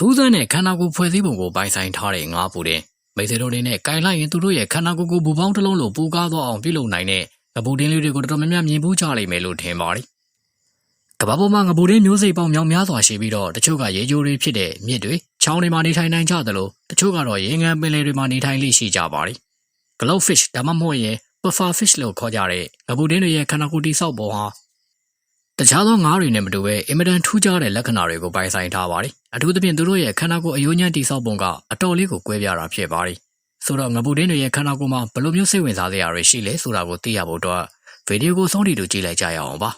ထူးဆန်းတဲ့ခန္ဓာကိုယ်ဖွဲ့စည်းပုံကိုပိုင်ဆိုင်ထားတဲ့ငါးပူတင်မိတ်ဆွေတို့အနေနဲ့ကင်လိုက်ရင်သူတို့ရဲ့ခန္ဓာကိုယ်ကိုဘူပေါင်းတစ်လုံးလိုပူကားသွားအောင်ပြုလုပ်နိုင်တဲ့ငပူတင်းလေးတွေကိုတော်တော်များများမြင်ဖို့ကြလိမ့်မယ်လို့ထင်ပါတယ်ကမ္ဘာပေါ်မှာငပူတင်းမျိုးစိတ်ပေါင်းမြောက်များစွာရှိပြီးတော့တချို့ကရေကြိုတွေဖြစ်တဲ့မြစ်တွေချောင်းတွေမှာနေထိုင်နိုင်ကြသလိုတချို့ကတော့ရေငန်းပင်လယ်တွေမှာနေထိုင်လိရှိကြပါတယ် glowfish ဒါမှမဟုတ်ရင် puffer fish လို့ခေါ်ကြတဲ့ငပူတင်းတွေရဲ့ခန္ဓာကိုယ်တိဆောက်ပုံဟာ တခြားသောငါးတွေနဲ့မတူဘဲအင်မတန်ထူးခြားတဲ့လက္ခဏာတွေကိုပိုင်ဆိုင်ထားပါတယ်။အထူးသဖြင့်သူတို့ရဲ့ခန္ဓာကိုယ်အယိုးညံ့တိဆောက်ပုံကအတော်လေးကိုကွဲပြားတာဖြစ်ပါတယ်။ဆိုတော့ငပူတင်းတွေရဲ့ခန္ဓာကိုယ်မှာဘယ်လိုမျိုးစိတ်ဝင်စားစရာတွေရှိလဲဆိုတာကိုသိရဖို့အတွက်ဗီဒီယိုကိုဆုံးထိတူကြည့်လိုက်ကြရအောင်ပါ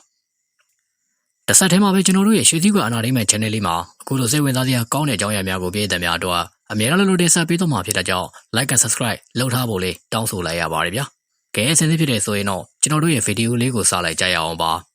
။တစ်ဆက်တည်းမှာပဲကျွန်တော်တို့ရဲ့ရွှေစည်းကအနာဒိမန် channel လေးမှာအခုလိုစိတ်ဝင်စားစရာကောင်းတဲ့အကြောင်းအရာများကိုပြည်သက်များအတွက်အများအားလို့တင်ဆက်ပေးတော့မှာဖြစ်တဲ့ကြောင့် like and subscribe လုပ်ထားဖို့လေးတောင်းဆိုလိုက်ရပါတယ်ဗျာ။ကဲအဆင်သင့်ဖြစ်တဲ့ဆိုရင်တော့ကျွန်တော်တို့ရဲ့ဗီဒီယိုလေးကိုစလိုက်ကြရအောင်ပါ။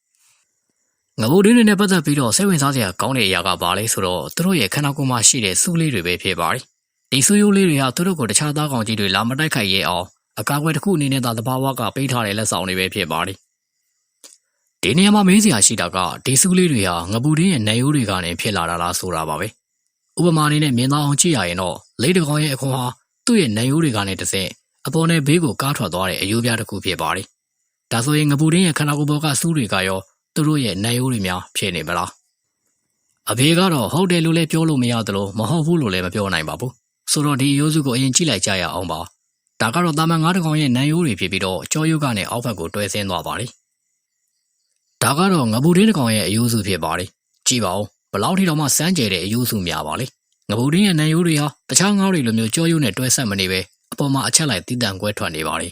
ငဘိုဒင်းတွေနဲ့ပတ်သက်ပြီးတော့စိတ်ဝင်စားစရာကောင်းတဲ့အရာကဘာလဲဆိုတော့သူတို့ရဲ့ခန္ဓာကိုယ်မှာရှိတဲ့စူးလေးတွေပဲဖြစ်ပါတယ်။ဒီစူးရိုးလေးတွေဟာသူတို့ကိုတခြားသားကောင်ကြီးတွေလာမတိုက်ခိုက်ရဲအောင်အကာအကွယ်တစ်ခုအနေနဲ့သာသဘာဝကပေးထားတဲ့လက်ဆောင်တွေပဲဖြစ်ပါတယ်။ဒီနေရာမှာမေးစရာရှိတာကဒီစူးလေးတွေဟာငပူဒင်းရဲ့နေရိုးတွေကနေဖြစ်လာတာလားဆိုတာပါပဲ။ဥပမာအနေနဲ့မြင်သာအောင်ကြည့်ရရင်တော့လေးတကောင်ရဲ့အခွန်ဟာသူ့ရဲ့နေရိုးတွေကနေတစ်ဆင့်အပေါ်နဲ့ဘေးကိုကားထွက်သွားတဲ့အယိုးပြားတစ်ခုဖြစ်ပါတယ်။ဒါဆိုရင်ငပူဒင်းရဲ့ခန္ဓာကိုယ်ပေါ်ကစူးတွေကရော သူတို့ရဲ့နိုင်ရိုးတွေများဖြစ်နေမလားအဖေကတော့ဟုတ်တယ်လို့လည်းပြောလို့မရသလိုမဟုတ်ဘူးလို့လည်းမပြောနိုင်ပါဘူးဆိုတော့ဒီရိုးစုကိုအရင်ကြည့်လိုက်ကြရအောင်ပါဒါကတော့တာမန်ငါးတကောင်ရဲ့နိုင်ရိုးတွေဖြစ်ပြီးတော့ကြောယုကနေအောက်ဘက်ကိုတွဲဆင်းသွားပါတယ်ဒါကတော့ငပူတင်းတကောင်ရဲ့အယိုးစုဖြစ်ပါတယ်ကြည့်ပါဦးဘလောက်ထိတော့မှစမ်းကြဲတဲ့အယိုးစုများပါလေငပူတင်းရဲ့နိုင်ရိုးတွေဟာတခြားငါးတွေလိုမျိုးကြောယုနဲ့တွဲဆက်မနေပဲအပေါ်မှာအချက်လိုက်တည်တံကွဲထွက်နေပါတယ်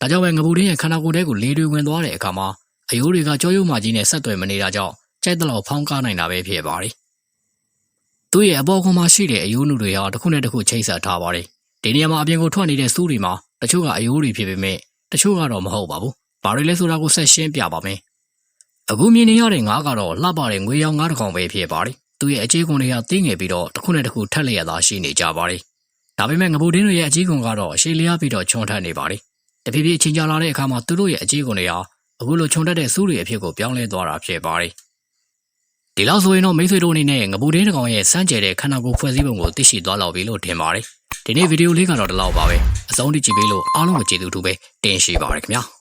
ဒါကြောင့်ပဲငပူတင်းရဲ့ခန္ဓာကိုယ်ထဲကိုလေတွေဝင်သွားတဲ့အခါမှာ အယိုးတွေကကြောရုံမာကြီးနဲ့ဆက်သွယ်မနေတာကြောင့်ကြိုက်တဲ့လောက်ဖောင်းကားနိုင်တာပဲဖြစ်ပါတယ်။သူ့ရဲ့အပေါ်ကွန်မှာရှိတဲ့အယိုးနုတွေဟာတစ်ခုနဲ့တစ်ခုချိတ်ဆက်ထားပါတယ်။ဒီနေရာမှာအပြင်ကိုထွက်နေတဲ့စူးတွေမှာတချို့ကအယိုးတွေဖြစ်ပေမဲ့တချို့ကတော့မဟုတ်ပါဘူး။ဘာတွေလဲဆိုတာကိုဆက်ရှင်းပြပါမယ်။အခုမြင်နေရတဲ့ငါးကတော့လှပတဲ့ငွေရောင်ငါးတစ်ကောင်ပဲဖြစ်ပါတယ်။သူ့ရဲ့အကြေးကွန်တွေကတင်းငယ်ပြီးတော့တစ်ခုနဲ့တစ်ခုထက်လျက်သာရှိနေကြပါတယ်။ဒါပေမဲ့ငပိုတင်းတွေရဲ့အကြေးကွန်ကတော့ရှေးလျားပြီးတော့ချွန်ထက်နေပါတယ်။တဖြည်းဖြည်းချင်းကြလာတဲ့အခါမှာသူတို့ရဲ့အကြေးကွန်တွေဟာ အခုလိုခြုံတက်တဲ့စူးတွေအဖြစ်ကိုပြောင်းလဲသွားတာဖြစ်ပါတယ်။ဒီလောက်ဆိုရင်တော့မိတ်ဆွေတို့အနေနဲ့ငပူတင်းတကောင်ရဲ့စမ်းကြဲတဲ့ခန္ဓာကိုယ်ဖွဲ့စည်းပုံကိုသိရှိသွားလောက်ပြီလို့ထင်ပါတယ်။ဒီနေ့ဗီဒီယိုလေးကတော့ဒီလောက်ပါပဲ။အဆုံးထိကြည့်ပေးလို့အားလုံးကိုကျေးဇူးတူပဲတင်ရှိပါရခင်ဗျာ။